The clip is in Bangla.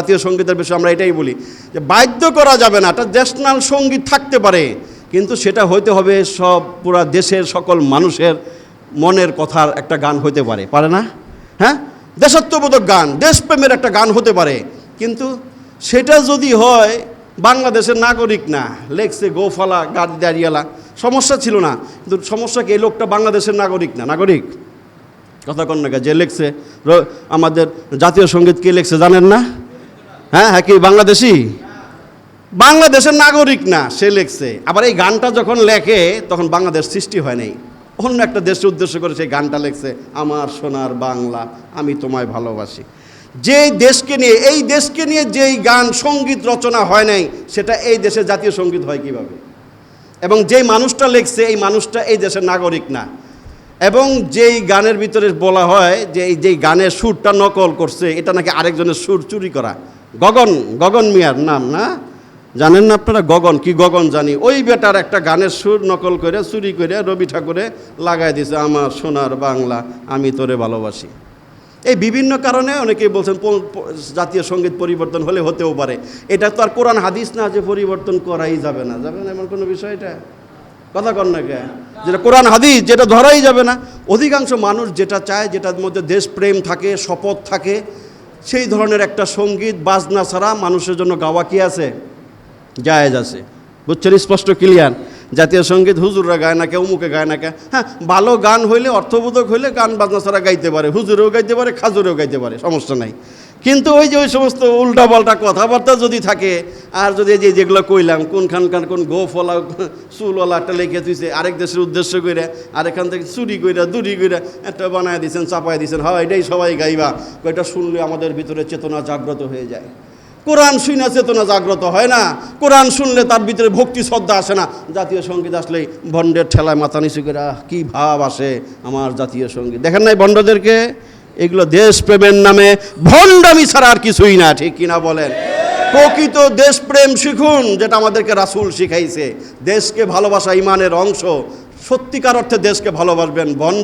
জাতীয় সঙ্গীতের বিষয়ে আমরা এটাই বলি যে বাধ্য করা যাবে না, একটা ন্যাশনাল সংগীত থাকতে পারে, কিন্তু সেটা হইতে হবে সব পুরা দেশের সকল মানুষের মনের কথার একটা গান হতে পারে পারে না? হ্যাঁ? দেশাত্মবোধক গান, দেশপ্রেমের একটা গান হতে পারে, কিন্তু সেটা যদি হয়, বাংলাদেশের নাগরিক না, লেখছে গোফালা, গাড়ি দাঁড়িয়ালা সমস্যা ছিল না, কিন্তু সমস্যা কি, এই লোকটা বাংলাদেশের নাগরিক না, নাগরিক? কথা কন না যে লেখছে আমাদের জাতীয় সংগীত কে লেখছে জানেন না? হ্যাঁ হ্যাঁ কি, বাংলাদেশি? বাংলাদেশের নাগরিক না, সে লেখছে। আবার এই গানটা যখন লেখে, তখন বাংলাদেশ সৃষ্টি হয় নাই। অন্য একটা দেশকে উদ্দেশ্য করে সেই গানটা লেখছে, আমার সোনার বাংলা, আমি তোমায় ভালোবাসি। যেই দেশকে নিয়ে, এই দেশকে নিয়ে যেই গান, সংগীত রচনা হয় নাই, সেটা এই দেশের জাতীয় সংগীত হয় কীভাবে? এবং যেই মানুষটা লেখছে, এই মানুষটা এই দেশের নাগরিক না। এবং যেই গানের ভিতরে বলা হয় যে, এই যেই গানের সুরটা নকল করছে, এটা নাকি আরেকজনের সুর চুরি করা। গগন গগন মিয়ার নাম না? জানেন না আপনারা? গগন, কি গগন জানি। ওই বেটার একটা গানের সুর নকল করে, চুরি করে রবি ঠাকুরে লাগাই দিছে, আমার সোনার বাংলা, আমি তোরে ভালোবাসি। এই বিভিন্ন কারণে অনেকেই বলছেন জাতীয় সংগীত পরিবর্তন হলে হতেও পারে। এটা তো আর কোরআন হাদিস না যে পরিবর্তন করাই যাবে না। যাবে না এমন কোনো বিষয় এটা? কথা কন না যেটা কোরআন হাদিস, যেটা ধরাই যাবে না। অধিকাংশ মানুষ যেটা চায়, যেটার মধ্যে দেশপ্রেম থাকে, শপথ থাকে সেই ধরনের একটা সংগীত, বাজনা ছাড়া মানুষের জন্য গাওয়া কি আছে? জায়েজ আছে। বুঝছেন? স্পষ্ট ক্লিয়ার জাতীয় সংগীত হুজুররা গায় না কে অমুকে গায় না কে হ্যাঁ ভালো গান হইলে অর্থবোধক হইলে গান, বাজনা ছাড়া গাইতে পারে। হুজুরেও গাইতে পারে, খাজুরেও গাইতে পারে, সমস্যা নাই। কিন্তু ওই যে ওই সমস্ত উল্টাপাল্টা কথাবার্তা যদি থাকে, আর যদি যে যেগুলো কইলাম, কোনখানকার কোন গোফলা, চুলওয়ালা একটা লেখে তুইছে আরেক দেশের উদ্দেশ্য করে আর এখান থেকে চুরি কইরা, দুরি কইরা একটা বানায় দিয়েছেন চাপায় দিয়েছেন হয়, এটাই সবাই গাইবা। এটা শুনলে আমাদের ভিতরে চেতনা জাগ্রত হয়ে যায়। কোরআন শুনে চেতনা জাগ্রত হয় না। কোরআন শুনলে তার ভিতরে ভক্তি, শ্রদ্ধা আসে না। জাতীয় সংগীত আসলেই ভণ্ডের ঠেলায় মাথা নিচু করে কি ভাব আসে আমার জাতীয় সংগীত। দেখেন নাই ভণ্ডদেরকে? এগুলো দেশপ্রেমের নামে ভণ্ডামি ছাড়া আর কিছুই না, ঠিক কিনা বলেন? প্রকৃত দেশপ্রেম শিখুন, যেটা আমাদেরকে রাসুল শিখাইছে। দেশকে ভালোবাসা ইমানের অংশ। সত্যিকার অর্থে দেশকে ভালোবাসবেন ভণ্ডা